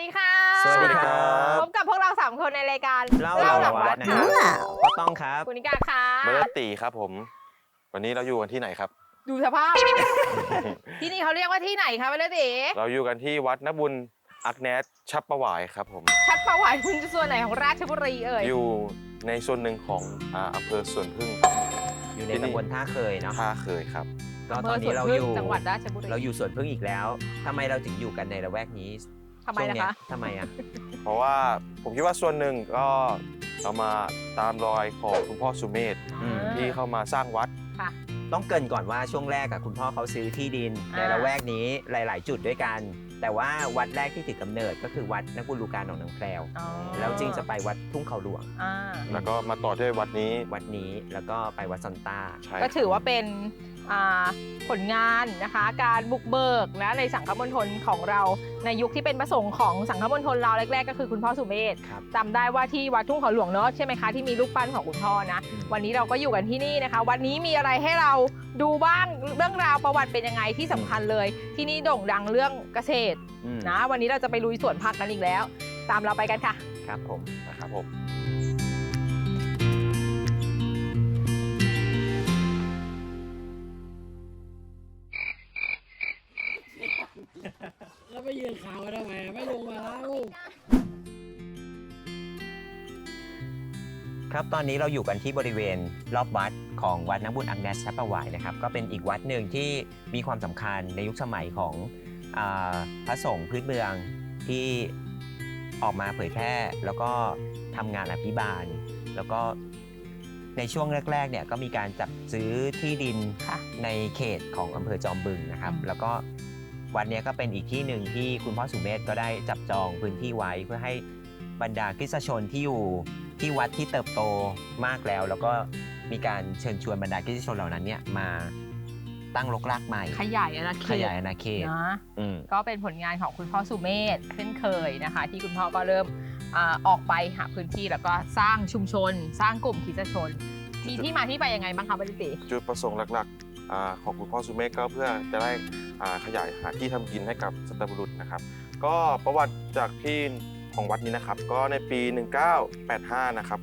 ดีค่ะสวัสดีครับ พบกับพวกเราสามคนในรายการเล่าหลังหลังวัวัดดนะนะคคะรับพ่อต้องครับคุณนิกาค่ะเบอร์ตีครับผม วันนี้เราอยู่กันที่ไหนครับ ดูสภาพ ที่นี่เขาเรียกว่าที่ไหนคะเบลติเราอยู่กันที่วัดนบุญอักแนสชับประหวายครับผม ชัดประวัติคุณส่วนไหนของราชบุรีเอ่ยอยู่ในส่วนหนึ่งของอ่าอำเภอสวนพึ่งอยู่ในตำบลท่าเคยเนาะท่าเคยครับก็อำภตอนนี้เราสวนอพึ่งยู่จังหวัดราชบุรีเราอยู่สวนพึ่งอีกแล้วทำไมเราถึงอยู่กันในละแวกนี้ ทำไมช่วงนะเนี้ยคะ ทำไมอะ เพราะว่าผมคิดว่าส่วนหนึ่งก็เรามาตามรอยของคุณพ่อสุเมธอืม ที่เข้ามาสร้างวัด ค่ะ ต้องเกรินก่อนว่าช่วงแรกอะคุณพ่อเขาซื้อที่ดิน ในอ่า ละแวกนี้หลาย ๆ จุดด้วยกัน แต่ว่าวัดแรกที่ถือกำเนิดก็คือวัดนักบุญลูการหนองนางแพรวอ๋อแล้วจึงจะไปวัดทุ่งเขาหลวงอ่าแล้วก็มาต่อด้วยวัดนี้วัดนี้แล้วก็ไปวัดซันต้าใช่ก็ถือว่าเป็นอ่า ผลงานนะคะ การบุกเบิกนะในสังฆมณฑลของเราในยุคที่เป็นประสงค์ของสังฆมณฑลเราแรกๆ ก็คือคุณพ่อสุเมธครับจำได้ว่าที่วัดทุ่งเขาหลวงเนอะใช่ไหมคะที่มีรูปปั้นของคุณพ่อนะอืมวันนี้เราก็อยู่กันที่นี่นะคะ วันนี้มีอะไรให้เราดูบ้างเรื่องราวประวัติเป็นยังไงที่สำคัญเลย ที่นี่โด่งดังเรื่องเกษตรอืมนะวันนี้เราจะไปลุยสวนผักกันอีกแล้ว ตามเราไปกันค่ะ ครับผมนะครับผม ครับตอนนี้เราอยู่กันที่บริเวณรอบวัดของวัดน้ำบุญอังแนสชัปปะหวายนะครับก็เป็นอีกวัดหนึ่งที่มีความสำคัญในยุคสมัยของอาพระสงฆ์พื้นเมืองที่ออกมาเผยแพร่ แล้วก็ทำงานอภิบาล แล้วก็ในช่วงแรกๆเนี่ยก็มีการจับซื้อที่ดินค่ะในเขตของอำเภอจอมบึงนะครับ อืม แล้วก็วัดเนี้ยก็เป็นอีกที่หนึ่งที่คุณพ่อสุเมธก็ได้จับจองพื้นที่ไว้เพื่อให้บรรดาคริสตชนที่อยู่ ที่วัดที่เติบโตมากแล้ว แล้วก็มีการเชิญชวนบรรดาคริสตชนเหล่านั้นเนี่ยมาตั้งรกรากใหม่ ขยายอาณาเขขตยายอาณาเขตนะอืมก็เป็นผลงานของคุณพ่อสุเมธเช่นเคยนะคะ ที่คุณพ่อก็เริ่มอาออกไปหาพื้นที่แล้วก็สร้างชุมชน สร้างกลุ่มคริสตชน มีที่มาที่ไปยังไงบ้างคะบริติจุดประสงค์หลักๆอ่าของคุณพ่อสุเมฆก็เพื่อจะได้อ่าขยายหาที่ทำกินให้กับสัตว์บุรุษนะครับ ก็ประวัติจากที่ ของวัดนี้นะครับ ก็ในปี 1985 นะครับ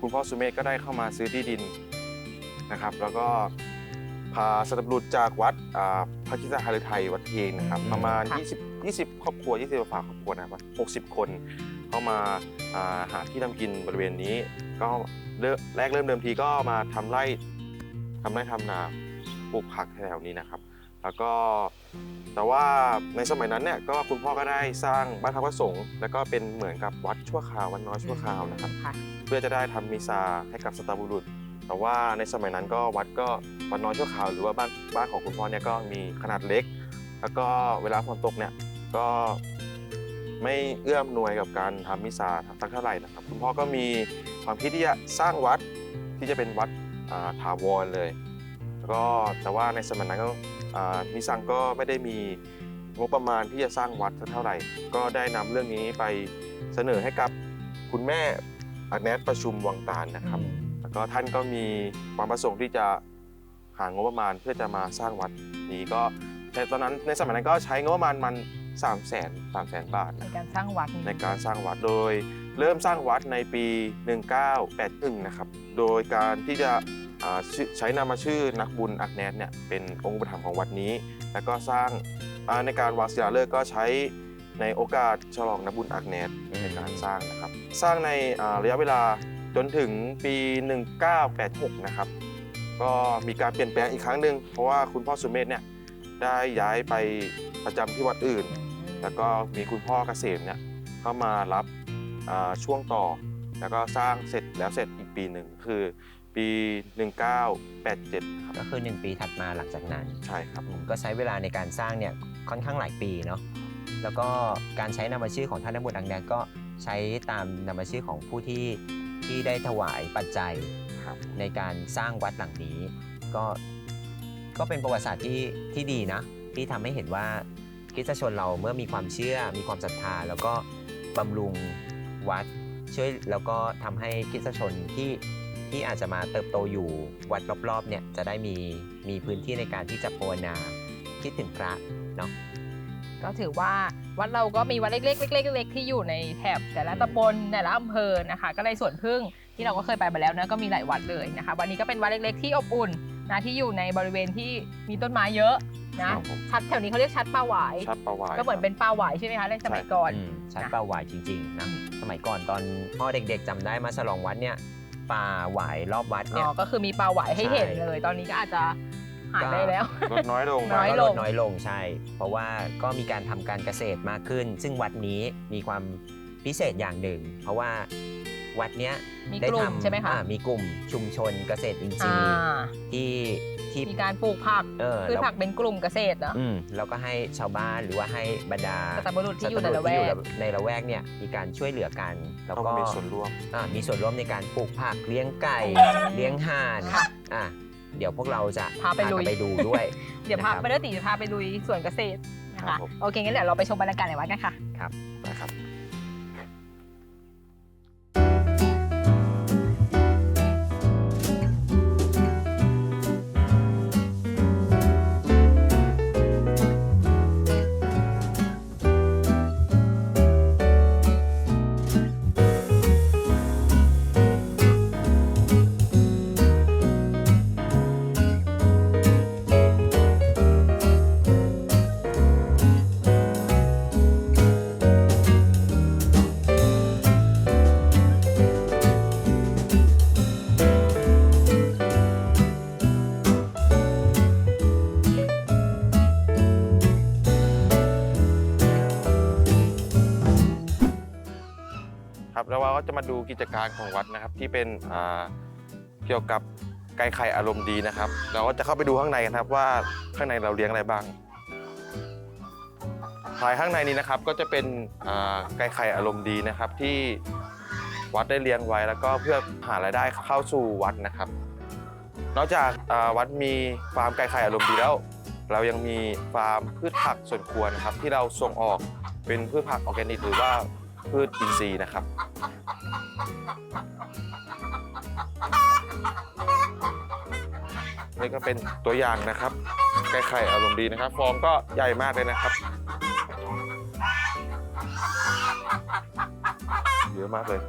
คุณพ่อสุเมฆก็ได้เข้ามาซื้อที่ดินนะครับ แล้วก็พาสัตว์บุรุษจากวัดอ่าพระคริสตหฤทัยวัดเทงนะครับอืมประมาณค่ะ20 20 ครอบครัว 20กว่าครอบครัวนะครับ60 คนเข้ามาอ่าหาที่ทำกินบริเวณนี้ ก็เริ่มแรกเริ่มเดิมทีก็มาทำไร่ทำไร่ทำนาปลูกผักแถวๆนี้นะครับ แล้วก็แต่ว่าในสมัยนั้นเนี่ยก็คุณพ่อก็ได้สร้างบ้านพักพระสงฆ์แล้วก็เป็นเหมือนกับวัดชั่วคราววัดน้อยชั่วคราวนะครับ ค่ะ เพื่อจะได้ทำมิซาให้กับสตาบุรุษ แต่ว่าในสมัยนั้นก็วัดก็วัดน้อยชั่วคราวหรือว่าบ้านบ้านของคุณพ่อเนี่ยก็มีขนาดเล็ก แล้วก็เวลาฝนตกเนี่ยก็ไม่เอื้อมหน่วยกับการทำมิซาสักเท่าไหร่นะครับ คุณพ่อก็มีความคิดที่จะสร้างวัดที่จะเป็นวัดอ่าถาวรเลยแล้ว ก็แต่ว่าในสมัยนั้นก็อ่ามิซังก็ไม่ได้มีงบประมาณที่จะสร้างวัดสักเท่าไหร่ ก็ได้นำเรื่องนี้ไปเสนอให้กับคุณแม่อักแนทประชุมวังตาลนะครับ แล้วก็ท่านก็มีความประสงค์ที่จะหางบประมาณเพื่อจะมาสร้างวัดนี้ก็ในตอนนั้นในสมัยนั้นก็ใช้งบประมาณมัน3 0 0 0 0 0 3 0 0 0 0บาทในนะครับการสร้างวัดนี้ในการสร้างวัดโดย เริ่มสร้างวัดในปี 1981 นะครับ โดยการที่จะอ่าชื่อ ใช้นามาชื่อนักบุญอักแนทเนี่ยเป็นองค์อุปถัมภ์ของวัดนี้ แล้วก็สร้างในการวางศิลาฤกษ์ก็ใช้ในโอกาสฉลองนักบุญอักแนทในการสร้างนะครับ สร้างในระยะเวลาจนถึงปี 1986 นะครับ ก็มีการเปลี่ยนแปลงอีกครั้งหนึ่งเพราะว่าคุณพ่อสุเมธเนี่ยได้ย้ายไปประจำที่วัดอื่น แล้วก็มีคุณพ่อเกษมเนี่ยเข้ามารับช่วงต่อ แล้วก็สร้างเสร็จแล้วเสร็จอีกปีหนึ่งคือ ปี 1987 ครับก็คือ 1 ปีถัดมาหลังจากนั้น ใช่ครับก็ใช้เวลาในการสร้างเนี่ยค่อนข้างหลายปีเนาะแล้วก็การใช้นามชื่อของท่านนบุตรอังแดนก็ใช้ตามนามชื่อของผู้ที่ที่ได้ถวายปัจจัยครับในการสร้างวัดหลังนี้ ก็ก็เป็นประวัติศาสตร์ที่ที่ดีนะ ที่ทำให้เห็นว่าคริสตชนเราเมื่อมีความเชื่อมีความศรัทธา แล้วก็บำรุงวัดช่วยแล้วก็ทำให้คริสตชนที่ ที่อาจจะมาเติบโตอยู่วัดรอบๆเนี่ยจะได้มีมีพื้นที่ในการที่จะภาวนาคิดถึงพระเนาะก็ถือว่าวัดเราก็มีวัดเล็กๆเล็กๆเล็กๆที่อยู่ในแถบแต่ละตำบลแต่ละอำเภอนะคะ ก็เลยสวนพึ่งที่เราก็เคยไปมาแล้วนะก็มีหลายวัดเลยนะคะ วันนี้ก็เป็นวัดเล็กๆที่อบอุ่นนะที่อยู่ในบริเวณที่มีต้นไม้เยอะนะครับผมชัดแถวนี้เขาเรียกชัดปลาหวายชัดประวายก็เหมือนเป็นปลาหวายใช่ไหมคะในสมัยก่อนอืมชัดนะปลาหวายจริงๆนะสมัยก่อนตอนพ่อเด็กๆจำได้มาฉลองวัดเนี่ย ปลาหวายรอบวัดอ๋เนี่ย อก็คือมีปลาหวายให้เห็นใช่เลย ตอนนี้ก็อาจจะหายไปแล้ว ลดน้อยลงน้อย ก็ลลงดน้อยลงใช่ เพราะว่าก็มีการทำการเกษตรมากขึ้น ซึ่งวัดนี้มีความพิเศษอย่างหนึ่ง เพราะว่า วัดเนี้ยมีได้กลุ่มทำใช่ไหมคะ อ่ามีกลุ่มชุมชนเกษตรอินทรีอ่าย์ที่ที่มีการปลูกผักเออพืชแล้วผักเป็นกลุ่มเกษตรเนอะอืมแล้วก็ให้ชาวบ้านหรือว่าให้บรรดาสัตบุรุษที่อยู่ในละแวสัตบุรุษกที่อยู่ในละแวกเนี่ยมีการช่วยเหลือกันแล้วต้องก็มีส่วนร่วม อ่ามีส่วนร่วมในการปลูกผักเลี้ยงไก่ เลี้ยงห่านค่ะอะเดี๋ยวพวกเราจะพาไปลุย กันไปดูด้วย เดี๋ยวพานะครับ ไปเดอร์ตีจะพาไปลุยสวนเกษตรนะครัคะบผม โอเคงั้นเดี๋ยวเราไปชมบรรยากาศในวัดกันค่ะ นะครับ จะมาดูกิจการของวัดนะครับ ที่เป็นเกี่ยวกับไก่ไข่อารมณ์ดีนะครับ เราก็จะเข้าไปดูข้างในกันครับว่าข้างในเราเลี้ยงอะไรบ้างภายข้างในนี้นะครับก็จะเป็นไก่ไข่อารมณ์ดีนะครับ ที่วัดได้เลี้ยงไว้แล้วก็เพื่อหารายได้เข้าสู่วัดนะครับ นอกจากวัดมีฟาร์มไก่ไข่อารมณ์ดีแล้ว เรายังมีฟาร์มพืชผักสวนครัวนะครับ ที่เราส่งออกเป็นพืชผักออร์แกนิกหรือว่า พืชอินทรีย์นะครับ นี่ก็เป็นตัวอย่างนะครับไก่ไข่อารมณ์ดีนะครับ ฟอร์มก็ใหญ่มากเลยนะครับ เยอะมากเลย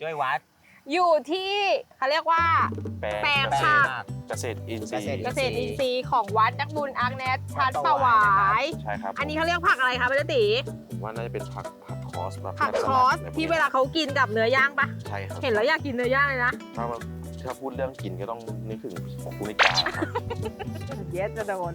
ช่วยวัด อยู่ที่เขาเรียกว่า แปลงแปลงเกษผัตกรเกษตรอินทรีย์เกษตรอินทรีย์ของวัดนักบุญอังแนทชัดประหวาย ใช่ครับอันนี้เขาเรียกผักอะไรคะพี่ติผมว่าน่าจะเป็นผักผักคอสแบบผักแบบคสอลัสดะไรพกที่นี้เวลาเขากินกับเนื้อย่างปะใช่ครับเห็นแล้วอยากกินเนื้อย่างเลยนะถ้ามันถ้าพูดเรื่องกินก็ต้องนึกถึงของคุณิกาครับเยสจะโดน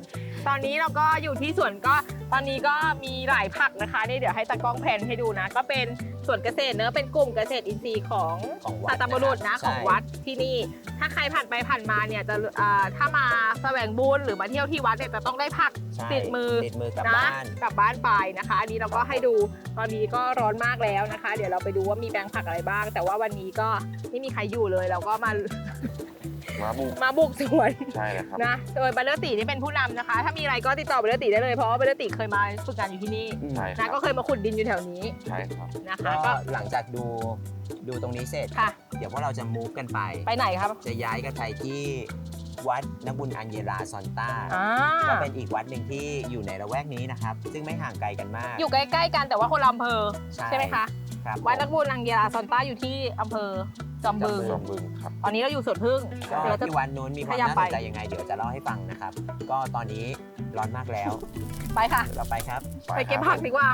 ตอนนี้เราก็อยู่ที่สวนก็ตอนนี้ก็มีหลายผักนะคะนี่เดี๋ยวให้ตากล้องแพนให้ดูนะ ก็เป็น สวนเกษตรเนอะเป็นกลุ่มเกษตรอินทรีย์ของของวัดสัตบุรุษนะใช่ของวัดที่นี่ ถ้าใครผ่านไปผ่านมาเนี่ยจะอ่าถ้ามาแสวงบุญหรือมาเที่ยวที่วัดเนี่ยจะต้องได้ผักใช่ติดมือติดมือกลับนะบ้านกลับบ้านไปนะคะ อันนี้เราก็ให้ดูตอนนี้ก็ร้อนมากแล้วนะคะ เดี๋ยวเราไปดูว่ามีแปลงผักอะไรบ้าง แต่ว่าวันนี้ก็ไม่มีใครอยู่เลยเราก็มา มาบุกมาบุกสวนใช่เลยครับนะโดยบัลเลอร์ตีที่เป็นผู้นำนะคะ ถ้ามีอะไรก็ติดต่อบัลเลอร์ตีได้เลยเพราะว่าบัลเลอร์ตีเคยมาฝึกงานอยู่ที่นี่ใช่ครันะบก็เคยมาขุดดินอยู่แถวนี้ใช่ครับ นะคะ ก็ก็หลังจากดูดูตรงนี้เสร็จ ค่ะ เดี๋ยวพวกเราจะมูฟกันไป ไปไหนครับจะย้ายกันไปที่วัดนบุญอัญเยลาซอนต้าอ่าก็เป็นอีกวัดหนึ่งที่อยู่ในละแวกนี้นะครับ ซึ่งไม่ห่างไกลกันมากอยู่ใกล้ๆกันแต่ว่าคนละอำเภอใช่ไหมคะครับวัดนักบุญอังเยลาซอนต้าอยู่ที่อำเภอ จอมบึง จอมบึงครับ ตอนนี้เราอยู่สวนพึ่งก็เดี๋ยวเราจะ ที่วันนู้นมีความพยายามน่าไปสนใจยังไง เดี๋ยวจะเล่าให้ฟังนะครับ ก็ตอนนี้ร้อนมากแล้วไปค่ะเราไปครับ ไปเก็บผักดีกว่า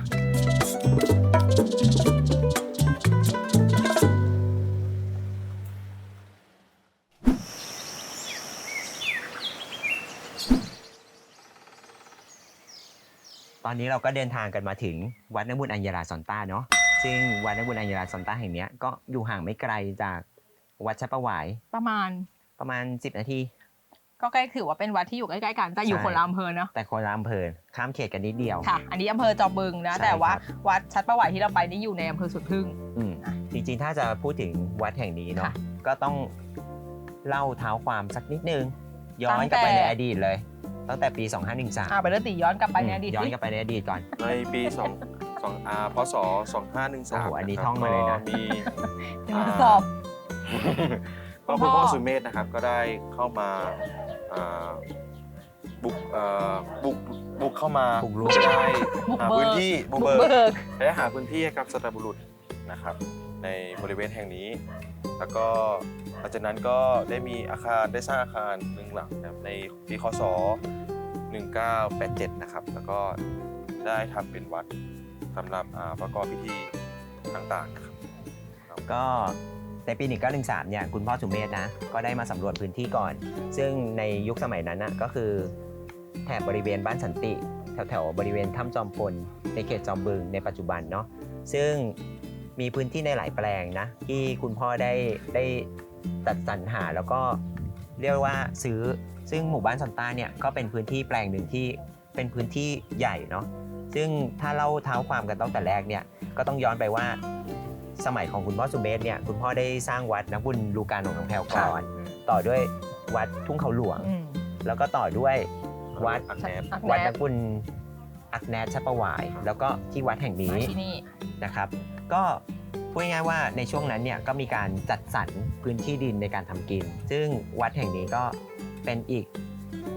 ตอนนี้เราก็เดินทางกันมาถึงวัดนบุญอัญญาลาซอนต้าเนาะ ซึ่งวัดนบุญอัญญาลาซอนต้าแห่งเนี้ยก็อยู่ห่างไม่ไกลจากวัดชัปประหวายประมาณประมาณ 10 นาที ก็ใกล้ถือว่าเป็นวัดที่อยู่ใกล้ๆกันแต่อยู่ใช่คนละอำเภอเนาะแต่คนละอำเภอข้ามเขตกันนิดเดียวค่ะ อันนี้อำเภอจอมบึงนะใช่แต่ว่าครับวัดชัดประวัติที่เราไปนี่อยู่ในอำเภอสวนพึ่งอืมจริงๆถ้าจะพูดถึงวัดแห่งนี้เนาะค่ะก็ต้องเล่าเท้าความสักนิดนึง ย้อนตั้งกลับไปแต่ในอดีตเลย ตั้งแต่ปี 2513อ่าไปเรื่องตีย้อนกลับไปในอดีตย้อนสิกลับไปในอดีตก่อนในปี 2 2อ่าพศ2513โอ้โหอันนี้ะครับท่องมาเลยนะก็มีเดี๋ยวมาสอบ ก็คุคุณณพ่พ่ออสุเมธนะครับก็ได้เข้ามาอ่าบุกเอ่อบุกบุกเข้ามาบุกรุก ได้บุกหาเบิก พื้นที่บุกบุกเบิก เบิกได้หาพื้นที่ให้กับสตาบุรุษนะครับ ในบริเวณแห่งนี้ แล้วก็หลังจากนั้นก็ได้มีอาคารได้สร้างอาคารหนึ่งหลังนะครับในปีคศ1987 นะครับ แล้วก็ได้ทำเป็นวัด สำหรับอ่าประกอบพิธีต่างๆครับก็ในปี 1913 เนี่ยคุณพ่อสุเมธนะ ก็ได้มาสำรวจพื้นที่ก่อน ซึ่งในยุคสมัยนั้นนะก็คือแถบบริเวณบ้านสันติ แถวๆบริเวณถ้ำจอมพลในเขตจอมบึงในปัจจุบันเนาะซึ่งมีพื้นที่ในหลายแปลงนะ ที่คุณพ่อได้ได้จัดสรรหาแล้วก็เรียกว่าซื้อซึ่งหมู่บ้านซอนต้าเนี่ยก็เป็นพื้นที่แปลงหนึ่งที่เป็นพื้นที่ใหญ่เนาะ ซึ่งถ้าเล่าเท้าความกันตั้งแต่แรกเนี่ยก็ต้องย้อนไปว่าสมัยของคุณพ่อสุเมธเนี่ยคุณพ่อได้สร้างวัดนักบุญลูกาหนองหนองแพวก่อนต่อด้วยวัดทุ่งเขาหลวงอืมแล้วก็ต่อด้วยวัดอักแนบอักวัดแนนักบุญอักแนชัปประวาย แล้วก็ที่วัดแห่งนี้มาที่นี่นะครับ ก็พูดง่ายๆว่าในช่วงนั้นเนี่ยก็มีการจัดสรรพื้นที่ดินในการทำกิน ซึ่งวัดแห่งนี้ก็เป็นอีก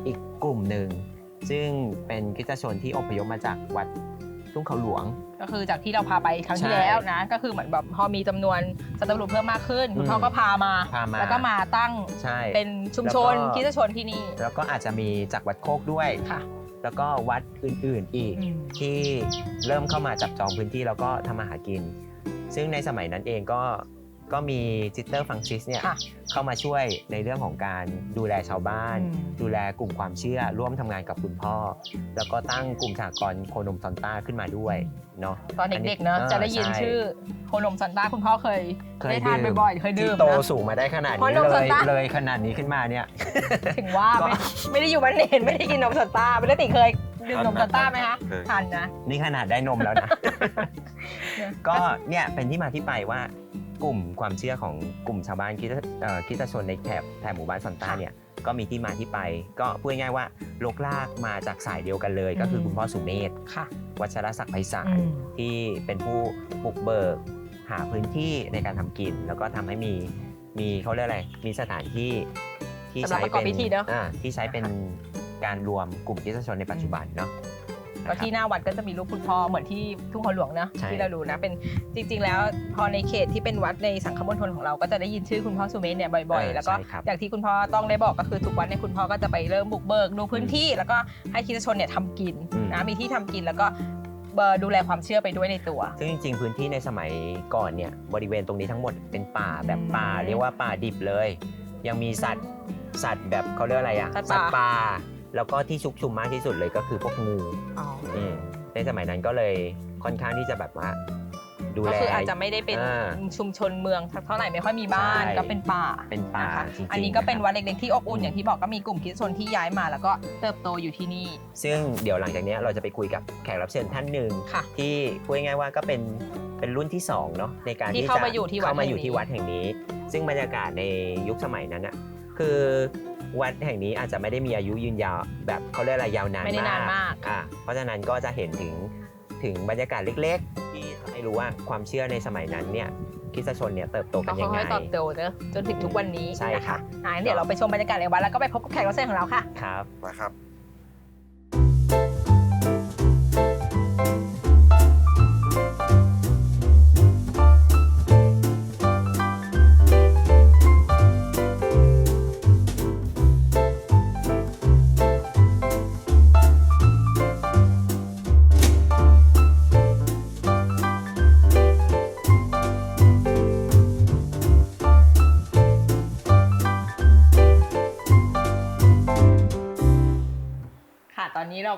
อีกกลุ่มหนึ่ง ซึ่งเป็นคริสตชนที่อพยพมาจากวัดทุ่งเขาหลวง ก็คือจากที่เราพาไปครั้งที่ใช่แล้วนะ ก็คือเหมือนแบบพอมีจำนวนสัตว์ตำรวจเพิ่มมากขึ้นคุณพ่ออืมก็พามาพามา แล้วก็มาตั้งใช่เป็นชุมชนแล้วก็คริสตชนที่นี่ แล้วก็อาจจะมีจากวัดโคกด้วยค่ะ แล้วก็วัดอื่นๆอีกอืมที่เริ่มเข้ามาจับจองพื้นที่แล้วก็ทำมาหากิน ซึ่งในสมัยนั้นเองก็ ก็มีซิสเตอร์ฟังซิสเนี่ยค่ะเข้ามาช่วยในเรื่องของการดูแลชาวบ้าน อืม ดูแลกลุ่มความเชื่อ ร่วมทำงานกับคุณพ่อ แล้วก็ตั้งกลุ่มสหกรณ์โคนมซอนต้าขึ้นมาด้วยเนาะ ตอนเด็กๆเนอะอันนี้จะได้ยินเออใช่ ชื่อโคนมซันต้าคุณพ่อเคยเคยได้ทานดื่มบ่อยๆเคยดื่ที่มโตนะ สูงมาได้ขนาดเพราะนี้นมเลซอนยต้า เลยขนาดนี้ขึ้นมาเนี่ย ถึงว่าก็ไม่ไม่ได้อยู่บ้านเนนไม่ได้กินนมซันต้าไม่ได้ติเคยดื่มนมซันต้าไหมคะเคยทันนะ นี่ขนาดได้นมแล้วนะเนี่ยก็เนี่ยเป็นที่มาที่ไปว่า กลุ่มความเชื่อของกลุ่มชาวบ้านคริสตเอ่อคริสตชนในแถบแถบหมู่บ้านซอนต้าเนี่ยก็มีที่มาที่ไป ก็พูดง่ายๆว่าลกลากมาจากสายเดียวกันเลย ก็คือคุณพ่อสุเมธค่ะวัชรศักดิ์ไพศาลอืมที่เป็นผู้บุกเบิกหาพื้นที่ในการทำกิน แล้วก็ทำให้มีมีเขาเรียกอะไรมีสถานที่ที่สำหรับใช้ประกอบเป็นพิธีเนอะอ่าที่ใช้เป็นการรวมกลุ่มคริสตชนในปัจจุบันเนาะ ก็ที่หน้าวัดก็จะมีรูปคุณพ่อเหมือนที่ทุ่งหัวหลวงนะใช่ ที่เรารู้นะเป็นจริง ๆ แล้วพอในเขตที่เป็นวัดในสังคมณฑลของเราก็จะได้ยินชื่อคุณพ่อสุเมธเนี่ยบ่อยๆ แล้วก็ ใช่ครับ อย่างที่คุณพ่อต้องได้บอกก็คือทุกวันเนี่ยคุณพ่อก็จะไปเริ่มบุกเบิกดูพื้นที่ แล้วก็ให้คริสตชนเนี่ยทำกินอืม นะมีที่ทำกินแล้วก็เอ่อดูแลความเชื่อไปด้วยในตัว ซึ่งจริง ๆ พื้นที่ในสมัยก่อนเนี่ยบริเวณตรงนี้ทั้งหมดเป็นป่าแบบป่าอืมเรียกว่าป่าดิบเลย ยังมีสัตว์สัตว์แบบเขาเรียกอะไรอะสัตว์ป่าว์ป่า แล้วก็ที่ชุกชุมมากที่สุดเลยก็คือพวกงูอืมในสมัยนั้นก็เลยค่อนข้างที่จะแบบว่า ดูก็แล คืออาจจะไม่ได้เป็นอ่าชุมชนเมืองเท่าไหร่ไม่ค่อยมีบ้านใช่ก็เป็นป่าเป็นป่านะคะจริงๆอันนี้ก็เป็นนะครับวัดเล็กๆที่อบอุ่นอืม อย่างที่บอกก็มีกลุ่มคริสตชนที่ย้ายมาแล้วก็เติบโตอยู่ที่นี่ ซึ่งเดี๋ยวหลังจากเนี้ยเราจะไปคุยกับแขกรับเชิญท่านหนึ่งค่ะที่พูดง่ายๆว่าก็เป็นเป็นรุ่นที่สองเนาะในการที่ที่เข้าจะมาอยู่ที่วัดเข้ามาอยู่แห่งนี้ที่วัดแห่งนี้ ซึ่งบรรยากาศในยุคสมัยนั้นอะคือ วัดแห่งนี้อาจจะไม่ได้มีอายุยืนยาวแบบเขาเรียกอะไรยาวนานไม่ได้นานมากอะเพราะฉะนั้นก็จะเห็นถึงถึงบรรยากาศเล็กๆ ที่ทำให้รู้ว่าความเชื่อในสมัยนั้นเนี่ยคริสตชนเนี่ยเติบโตกัก็นยังไงค่อยๆเติบโตเนอะจนถึงทุกวันนี้ใช่นะค่ะคะอะงั้นเดี๋ยวเราไปชมบรรยากาศในวัดแล้วก็ไปพบกับแขกรับเชิญของเราค่ะครับ นะครับ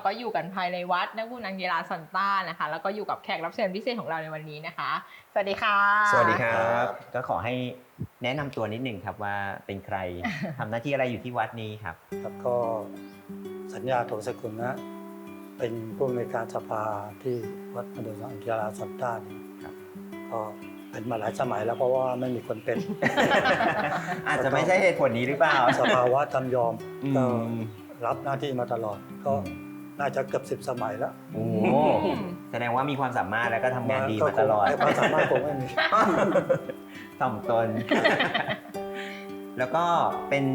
ก็อยู่กันภายในวัดนักบุญนังเยลาซันต้านะคะ แล้วก็อยู่กับแขกรับเชิญพิเศษของเราในวันนี้นะคะ สวัสดีค่ะ สวัสดีครับ ก็ขอให้แนะนำตัวนิดหนึ่งครับว่าเป็นใครทำหน้าที่อะไรอยู่ที่วัดนี้ครับ ครับก็สัญญาโถสกุลนะเป็นผู้อำนวยการสภาที่วัดมดุลอังกีฬาสันต้านี่ครับก็เป็นมาหลายสมัยแล้วเพราะว่าไม่มีคนเป็น อาจจะไม่ใช่เหตุผลนี้หรือเปล่า สภาวะจำยอมอืมก็รับหน้าที่มาตลอดก็ น่าจะเกือบสิบสมัยแล้วโอ้โหแสดงว่ามีความสามารถแล้วก็ทำงานดีมาตลอด ก็คงความสามารถคงไม่มีถ่อมตน แล้วก็เป็น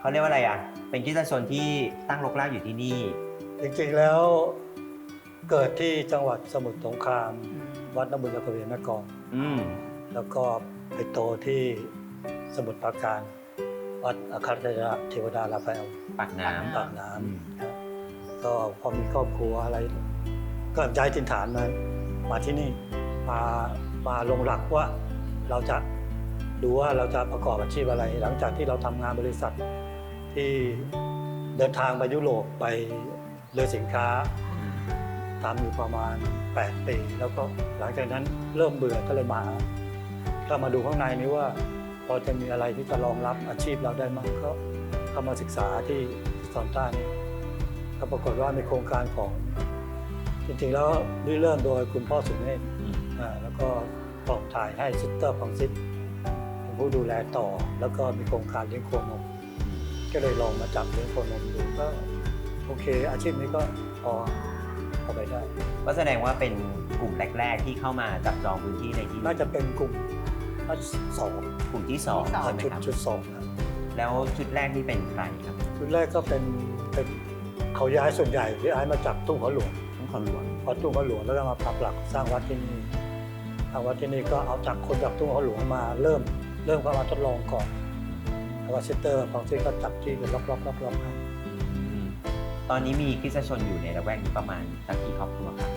เขาเรียกว่าอะไรอะ เป็นคริสตชนที่ตั้งรกรากอยู่ที่นี่ จริงๆแล้วเกิดที่จังหวัดสมุทรสงคราม วัดนบุญยกเวียนแม่กลองอืมแล้วก็ไปโตที่สมุทรปราการ วัดอัครเทวดาลาฟาเอลปากน้ำปากน้อืมำนะ ก็พอมีครอบครัวอะไร ก็ย้ายถิ่นฐานมามาที่นี่มามาลงหลักว่าเราจะดูว่าเราจะประกอบอาชีพอะไร หลังจากที่เราทำงานบริษัทที่เดินทางไปยุโรปไปเรือสินค้าทำอยู่ประมาณ 8 ปี แล้วก็หลังจากนั้นเริ่มเบื่อก็เลยมาก็มาดูข้างในนี้ว่าพอจะมีอะไรที่จะรองรับอาชีพเราได้มั้งก็เข้ามาศึกษาที่ซอนต้านี่ ก็ปรากฏว่ามีโครงการของจริงๆแล้วริเริ่มโดยคุณพ่อสุเมธอืมอ่าแล้วก็ตอบถ่ายให้ซิสเตอร์ของซิสเป็นผู้ดูแลต่อ แล้วก็มีโครงการเลี้ยงโคนม ก็เลยลองมาจับเลี้ยงโคนมดูก็โอเค อาชีพนี้ก็พอพอไปได้ก็แสดงว่าเป็นกลุ่มแรก ๆ ที่เข้ามาจับจองพื้นที่ในที่น่าจะเป็นกลุ่มน่าจะสองกลุ่มที่สองที่สองใช่ไหมชุดครับชุดสองนะแล้วชุดแรกนี่เป็นใครครับ ชุดแรกก็เป็นเป็น เขาย้ายส่วนใหญ่ที่ย้ายมาจากทุ่งเขาหลวงต้องขอหลวงพอทุ่งเขาหลวงแล้วก็มาปักหลักสร้างวัดที่นี่สร้างวัดที่นี่ก็เอาจากคนจากทุ่งเขาหลวงมาเริ่ม เริ่มเข้ามาทดลองก่อนแล้วก็เซตเตอร์ของที่ก็จับที่เป็นล็อกล็อกล็อกล็อกให้อืมตอนนี้มีคริสตชนอยู่ในละแวกนี้ประมาณสักกี่ครอบครัวครับ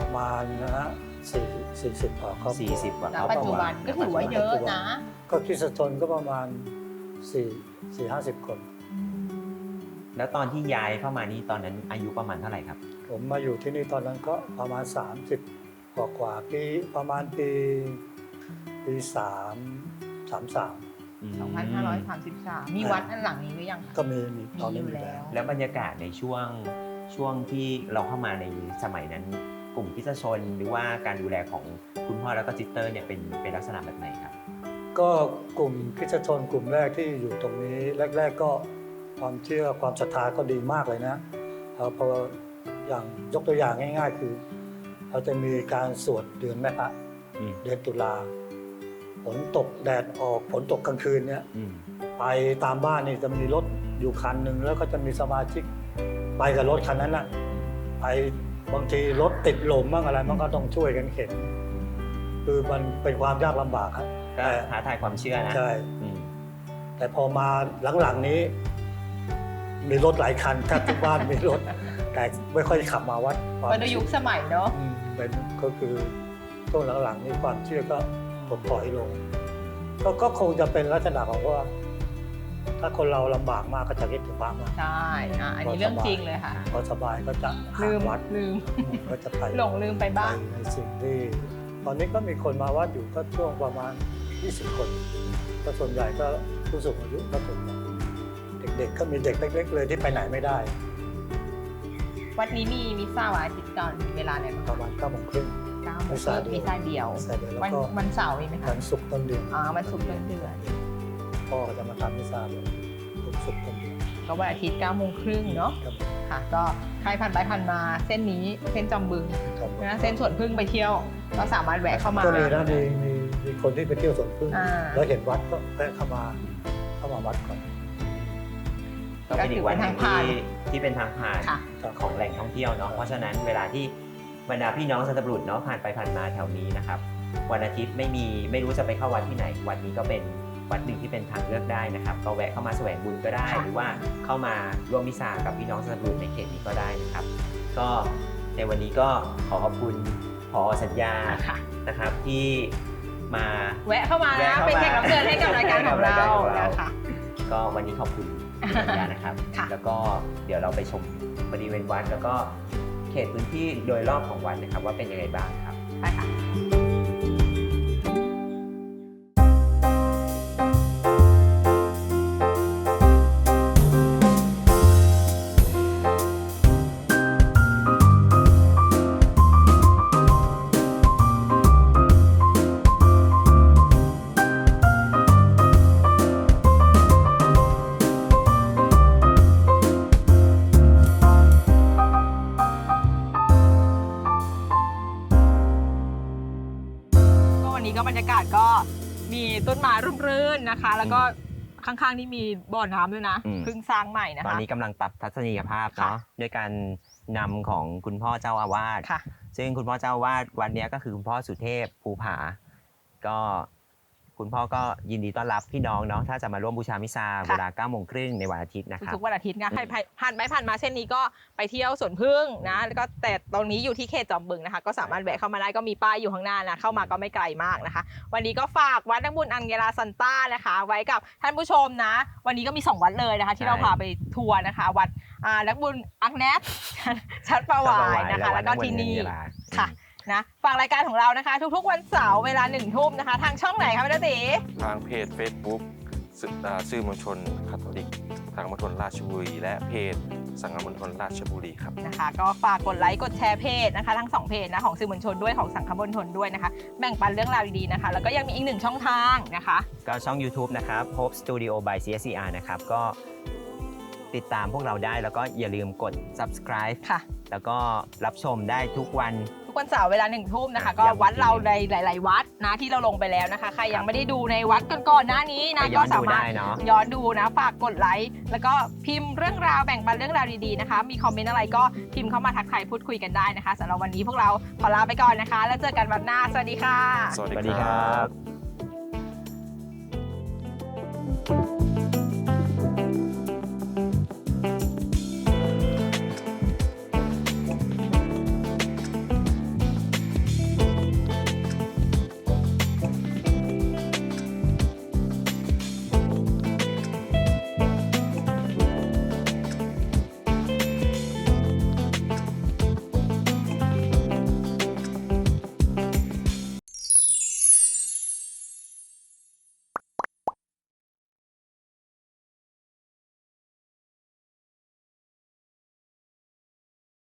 ประมาณนะฮะสี่สี่สิบกว่าครอบครัว40กว่าณครอบปัจครัจุวบันก็ถือว่าเยอะนะ ก็คริสตชนก็ประมาณสี่สี่ห้าสิบคน แล้วตอนที่ย้ายเข้ามานี่ตอนนั้นอายุประมาณเท่าไหร่ครับ ผมมาอยู่ที่นี่ตอนนั้นก็ประมาณ 30กว่ากว่าๆปีประมาณปีปีสามสามสาม2533 มีวัดอันหลังนี้หรือยังคะก็มีมีตอนมีนี้อยู่มีแล้แล้ววแล้วบรรยากาศในช่วงช่วงที่เราเข้ามาในสมัยนั้น กลุ่มคริสตชนหรือว่าการดูแลของคุณพ่อแล้วก็จิตเตอร์เนี่ยเป็นเป็นลักษณะแบบไหนครับ ก็กลุ่มคริสตชนกลุ่มแรกที่อยู่ตรงนี้แรก ๆ ก็ ความเชื่อความศรัทธาก็ดีมากเลยนะเอ่อพออย่างยกตัวอย่างง่าย ๆ คือเราจะมีการสวดเดือนแม่พระอืมเดือนตุลาฝนตกแดดออกฝนตกกลางคืนเนี่ยอืมไปตามบ้านนี่จะมีรถอยู่คันหนึ่งแล้วก็จะมีสมาชิก ไปกับรถคันนั้นน่ะไปบางทีรถติดลมบ้างอะไรมันก็ต้องช่วยกันเข็นคือมันเป็นความยากลำบากครับก็ท้าทายความเชื่อนะใช่อืมแต่พอมาหลังๆนี้ มีรถหลายคันแทบทุกบ้านมีรถ แต่ไม่ค่อยขับมาวัดความมันยุคสมัยเนาะอืมเป็นก็คือช่วงหลังๆนี้ความเชื่อก็ถดถอยลง ก็ก็คงจะเป็นลักษณะของว่า ถ้าคนเราลำบากมากก็จะคิดถึงพระมาก ใช่อะอันนี้เรื่องจริงเลยค่ะ พอสบายก็จะหาลืมวัดลืม ก็จะไปหลงลืมไปบ้าง ในสิ่งที่ ตอนนี้ก็มีคนมาวัดอยู่ก็ช่วงประมาณ 20 คน ก็ส่วนใหญ่ก็ผู้สูงอายุก็ส่วนใหญ่เด็กๆ ก็มีเด็กเล็ก ๆ เลยที่ไปไหนไม่ได้วัดนี้มีมิสซาวันอาทิตย์ก่อนเวลาไหนบ้างประมาณ9โมงครึ่ง เก้าโมงมิสซาเดียว มิสซาเดียว เสร็จแล้ววันก็วันเสาร์มีไหมคะวันศุกร์ต้นเดือนอ๋อวันศุกร์ต้นเดือนพ่อก็จะมาทำมิสซาเลยสุดตรงนี้ก็วันอาทิตย์9โมงครึ่งเนาะครับค่ะ ก็ใครผ่านไปผ่านมาเส้นนี้เส้นจอมบึงครับนะเส้นสวนพึ่งไปเที่ยว ก็สามารถแวะเข้ามา ก็มีนะมีมีมีคนที่ไปเที่ยวสวนพึ่งอ่า แล้วเห็นวัดก็แวะเข้ามาเข้ามาวัดก่อน ก็เป็นอีกวันหนึ่งก็ถือเป็นทางผ่านที่ที่เป็นทางผ่านค่ะของแหล่งท่องเที่ยวเนาะเพราะฉะนั้นเวลาที่บรรดาพี่น้องสันตบุรุษเนาะผ่านไปผ่านมาแถวนี้นะครับ วันอาทิตย์ไม่มีไม่รู้จะไปเข้าวัดที่ไหน วันนี้ก็เป็นวัดหนึ่งที่เป็นทางเลือกได้นะครับ ก็แวะเข้ามาแสวงบุญก็ได้ค่ะหรือว่าเข้ามาร่วมมิสากับพี่น้องสันตบุรุษในเขตนี้ก็ได้นะครับ ก็ในวันนี้ก็ขอขอบคุณพอสัญญาค่ะนะครับที่มาแวะเข้ามาแวะนะเข้ามาเป็นแขกรับเชิญให้กับรายการของเราให้กับรายการของเรานะคะก็วันนี้ขอบคุณ พี่สัญญานะครับ ค่ะ แล้วก็เดี๋ยวเราไปชมบริเวณวัดแล้วก็เขตพื้นที่โดยรอบของวัดนะครับ ว่าเป็นยังไงบ้างครับ ไปค่ะ นนี้ก็บรรยากาศก็มีต้นไม้ร่มรื่นนะคะ แล้วก็ข้างๆนี่มีบ่อน้ำด้วยนะอืม เพิ่งสร้างใหม่นะตอนคะ นี้กำลังปรับทัศนียภาพค่ะเนาะด้วยการนำของคุณพ่อเจ้าอาวาสค่ะ ซึ่งคุณพ่อเจ้าอาวาสวันนี้ก็คือคุณพ่อสุเทพภูผา ก็ คุณพ่อก็ยินดีต้อนรับพี่น้องเนาะถ้าจะมาร่วมบูชามิซาเวลา9โมงครึ่งในวันอาทิตย์นะครับทุกๆวันอาทิตย์นะใครอืมผ่านไปผ่านมาเส้นนี้ก็ไปเที่ยวสวนพึ่งนะแล้วก็แต่ตรงนี้อยู่ที่เขตจอมบึงนะคะ ก็สามารถแวะเข้ามาได้ก็มีป้ายอยู่ข้างหน้านะเข้ามาก็ไม่ไกลมากนะคะ วันนี้ก็ฝากวัดนักบุญอังเกลาซันต้านะคะ ไว้กับท่านผู้ชมนะ วันนี้ก็มีสองวัดเลยนะคะ ที่เราพาไปทัวร์นะคะ วัดอ่านักบุญอักแนสชัดประวายนะคะ แล้วก็ที่นี่ค่ะ นะฝากรายการของเรานะคะ ทุกๆ วันเสาร์เวลาหนึ่งทุ่มนะคะ ทางช่องไหนคะพี่ณติทางเพจ Facebook สื่ออ่าสื่อมวลชนคาทอลิกสังฆมณฑลราชบุรี และเพจสังฆมณฑลราชบุรีครับนะคะ ก็ฝากกดไลค์กดแชร์เพจนะคะ ทั้งสองเพจนะของสื่อมวลชนด้วยของสังคมณฑลด้วยนะคะ แบ่งปันเรื่องราวดีๆนะคะ แล้วก็ยังมีอีกหนึ่งช่องทางนะคะ ก็ช่อง YouTube นะครับ Hope Studio by CSCR นะครับ ก็ติดตามพวกเราได้แล้วก็อย่าลืมกด subscribe ค่ะ แล้วก็รับชมได้ทุกวัน ทุกวันเสาร์เวลาหนึ่งทุ่มนะคะอะก็ย้ำอีกวัดเราทีหนึ่งในหลาย ๆ วัดนะที่เราลงไปแล้วนะคะ ใครยังไม่ได้ดูในวัดก่อนๆหน้านี้นะไปย้ก็อนสาดูมารถได้เนาะย้อนดูนะฝากกดไลค์แล้วก็พิมพ์เรื่องราวแบ่งปันเรื่องราวดีๆนะคะ มีคอมเมนต์อะไรก็พิมพ์เข้ามาทักทายพูดคุยกันได้นะคะสำหรับวันนี้พวกเราขอลาไปก่อนนะคะ แล้วเจอกันวันหน้าสวัสดีค่ะ สวัสสวัสดีดีคครัรับบ